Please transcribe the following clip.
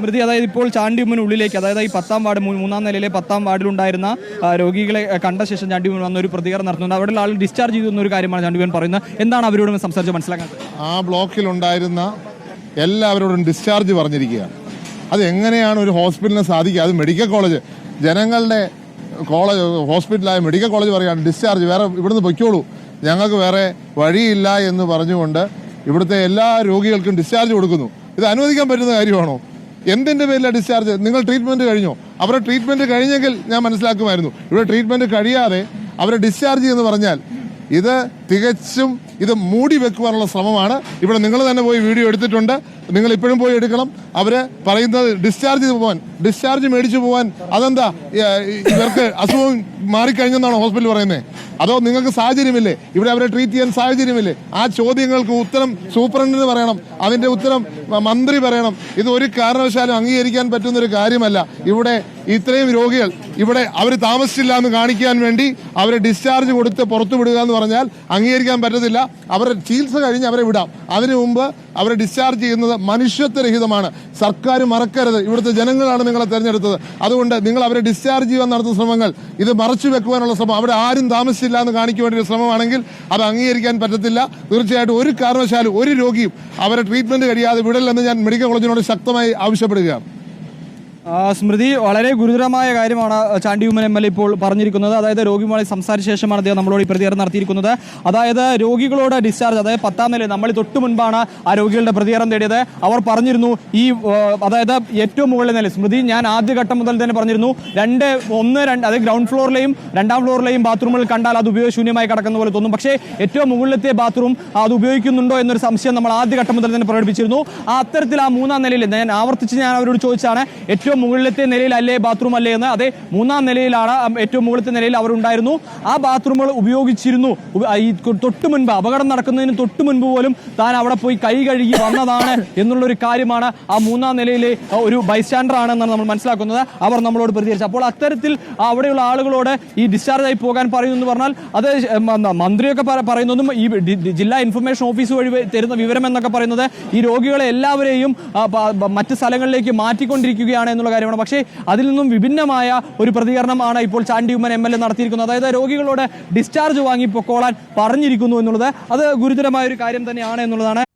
സ്മൃതി അതായത് ഇപ്പോൾ ചാണ്ടിമ്മൻ ഉള്ളിലേക്ക് അതായത് ഈ പത്താം വാർഡ് മൂന്നാം നിലയിലെ പത്താം വാർഡിലുണ്ടായിരുന്ന രോഗികളെ കണ്ട ശേഷം ചാണ്ടിയുമ്മൻ വന്ന ഒരു പ്രതികരണം നടത്തുന്നുണ്ട്. അവിടെയുള്ള ആൾ ഡിസ്ചാർജ് ചെയ്തു എന്നൊരു കാര്യമാണ് ചാണ്ടിയുമ്മൻ പറയുന്നത്. എന്താണ് അവരോട് സംസാരിച്ച് മനസ്സിലാക്കാൻ? ആ ബ്ലോക്കിലുണ്ടായിരുന്ന എല്ലാവരോടും ഡിസ്ചാർജ് പറഞ്ഞിരിക്കുകയാണ് അത് എങ്ങനെയാണ് ഒരു ഹോസ്പിറ്റലിന് സാധിക്കുക? അത് മെഡിക്കൽ കോളേജ്. ജനങ്ങളുടെ കോളേജ് ഹോസ്പിറ്റലായ മെഡിക്കൽ കോളേജ് പറയുകയാണ് ഡിസ്ചാർജ് വേറെ ഇവിടുന്ന് പൊയ്ക്കോളൂ. ഞങ്ങൾക്ക് വേറെ വഴിയില്ല എന്ന് പറഞ്ഞുകൊണ്ട് ഇവിടുത്തെ എല്ലാ രോഗികൾക്കും ഡിസ്ചാർജ് കൊടുക്കുന്നു. ഇത് അനുവദിക്കാൻ പറ്റുന്ന കാര്യമാണോ? എന്തിന്റെ പേരിലാണ് ഡിസ്ചാർജ് നിങ്ങൾ ട്രീറ്റ്മെന്റ് കഴിഞ്ഞോ? അവരെ ട്രീറ്റ്മെന്റ് കഴിഞ്ഞെങ്കിൽ ഞാൻ മനസ്സിലാക്കുമായിരുന്നു. ഇവിടെ ട്രീറ്റ്മെന്റ് കഴിയാതെ അവരെ ഡിസ്ചാർജ് എന്ന് പറഞ്ഞാൽ ഇത് തികച്ചും ഇത് മൂടി വെക്കുവാനുള്ള ശ്രമമാണ്. ഇവിടെ നിങ്ങൾ തന്നെ പോയി വീഡിയോ എടുത്തിട്ടുണ്ട്. നിങ്ങൾ ഇപ്പോഴും പോയി എടുക്കണം. അവർ പറയുന്നത് ഡിസ്ചാർജ് ചെയ്ത് പോകാൻ ഡിസ്ചാർജ് മേടിച്ചു പോകാൻ അതെന്താ? ഇവർക്ക് അസുഖം മാറിക്കഴിഞ്ഞെന്നാണ് ഹോസ്പിറ്റൽ പറയുന്നത് അതോ നിങ്ങൾക്ക് സാഹചര്യമില്ലേ? ഇവിടെ അവരെ ട്രീറ്റ് ചെയ്യാൻ സാഹചര്യമില്ലേ? ആ ചോദ്യങ്ങൾക്ക് ഉത്തരം സൂപ്രണ്ടിന് പറയണം. അതിന്റെ ഉത്തരം മന്ത്രി പറയണം. ഇത് ഒരു കാരണവശാലും അംഗീകരിക്കാൻ പറ്റുന്ന ഒരു കാര്യമല്ല. ഇവിടെ ഇത്രയും രോഗികൾ ഇവിടെ അവർ താമസിച്ചില്ല എന്ന് കാണിക്കാൻ വേണ്ടി അവരെ ഡിസ്ചാർജ് കൊടുത്ത് പുറത്തു വിടുക എന്ന് പറഞ്ഞാൽ അംഗീകരിക്കാൻ പറ്റത്തില്ല. അവരെ ചികിത്സ കഴിഞ്ഞ് അവരെ വിടാം. അതിനു മുമ്പ് അവരെ ഡിസ്ചാർജ് ചെയ്യുന്നത് മനുഷ്യത്വരഹിതമാണ്. സർക്കാർ മറക്കരുത്. ഇവിടുത്തെ ജനങ്ങളാണ് നിങ്ങളെ തെരഞ്ഞെടുത്തത്. അതുകൊണ്ട് നിങ്ങൾ അവരെ ഡിസ്ചാർജ് ചെയ്യാൻ നടത്തുന്ന ശ്രമങ്ങൾ ഇത് മറച്ചു വെക്കുവാനുള്ള ശ്രമം അവിടെ ആരും താമസിച്ചില്ല എന്ന് കാണിക്കാൻ വേണ്ടി ഒരു ശ്രമമാണെങ്കിൽ അത് അംഗീകരിക്കാൻ പറ്റത്തില്ല. തീർച്ചയായിട്ടും ഒരു കാരണവശാലും ഒരു രോഗിയും അവരെ ട്രീറ്റ്മെന്റ് കഴിയാതെ വിടലെന്ന് ഞാൻ മെഡിക്കൽ കോളേജിനോട് ശക്തമായി ആവശ്യപ്പെടുകയാണ്. സ്മൃതി വളരെ ഗുരുതരമായ കാര്യമാണ് ചാണ്ടിയുമ്മൻ എം എൽ ഇപ്പോൾ പറഞ്ഞിരിക്കുന്നത്. അതായത് രോഗിയുമായി സംസാരിച്ച ശേഷമാണ് അദ്ദേഹം നമ്മളോട് ഈ പ്രതികരണം നടത്തിയിരിക്കുന്നത്. അതായത് രോഗികളോട് ഡിസ്ചാർജ് അതായത് പത്താം നില നമ്മൾ തൊട്ട് മുൻപാണ് ആ രോഗികളുടെ പ്രതികരണം തേടിയത്. അവർ പറഞ്ഞിരുന്നു ഈ അതായത് ഏറ്റവും മുകളിലെ നില സ്മൃതി ഞാൻ ആദ്യഘട്ടം മുതൽ തന്നെ പറഞ്ഞിരുന്നു രണ്ട് ഒന്ന് രണ്ട് അതായത് ഗ്രൗണ്ട് ഫ്ലോറിലെയും രണ്ടാം ഫ്ലോറിലെയും ബാത്റൂമുകൾ കണ്ടാൽ അത് ഉപയോഗശൂന്യമായി കിടക്കുന്ന പോലെ തോന്നും. പക്ഷേ ഏറ്റവും മുകളിലത്തെ ബാത്റൂം അത് ഉപയോഗിക്കുന്നുണ്ടോ എന്നൊരു സംശയം നമ്മൾ ആദ്യഘട്ടം മുതൽ തന്നെ പ്രകടിപ്പിച്ചിരുന്നു. ആ അത്തരത്തിൽ ആ മൂന്നാം നിലയിൽ ഞാൻ ആവർത്തിച്ച് ഞാൻ അവരോട് ചോദിച്ചാണ് ഏറ്റവും മുകളിലത്തെ നിലയിൽ അല്ലേ ബാത്റൂം അല്ലേ എന്ന്. അതെ മൂന്നാം നിലയിലാണ് ഏറ്റവും മുകളിലത്തെ നിലയിൽ അവരുണ്ടായിരുന്നു ആ ബാത്റൂമുകൾ ഉപയോഗിച്ചിരുന്നു. ഉപ- ഈ തൊട്ട് മുൻപ് അപകടം നടക്കുന്നതിന് തൊട്ട് മുൻപ് പോലും താൻ അവിടെ പോയി കൈ കഴുകി വന്നതാണ് എന്നുള്ള ഒരു കാര്യമാണ് ആ മൂന്നാം നിലയിലെ ഒരു ബൈസ്റ്റാൻഡർ ആണെന്നാണ് നമ്മൾ മനസ്സിലാക്കുന്നത്. അവർ നമ്മളോട് പ്രതികരിച്ചത് അപ്പോൾ അത്തരത്തിൽ അവിടെയുള്ള ആളുകളോട് ഈ ഡിസ്ചാർജ് ആയി പോകാൻ പറയുന്നു എന്ന് പറഞ്ഞാൽ അത് മന്ത്രിയൊക്കെ പറ- പറയുന്നതും ഈ ജില്ലാ ഇൻഫർമേഷൻ ഓഫീസ് വഴി തരുന്ന വിവരം എന്നൊക്കെ പറയുന്നത് ഈ രോഗികളെ എല്ലാവരെയും മറ്റ് സ്ഥലങ്ങളിലേക്ക് മാറ്റിക്കൊണ്ടിരിക്കുകയാണ് എന്നുള്ള കാര്യമാണ്. പക്ഷേ അതിൽ നിന്നും വിഭിന്നമായ ഒരു പ്രതികരണമാണ് ഇപ്പോൾ Chandy Oommen M L A നടത്തിയിരിക്കുന്നത്. അതായത് രോഗികളോട് ഡിസ്ചാർജ് വാങ്ങി പൊക്കോളാൻ പറഞ്ഞിരിക്കുന്നു എന്നുള്ളത് അത് ഗുരുതരമായ ഒരു കാര്യം തന്നെയാണ് എന്നുള്ളതാണ്.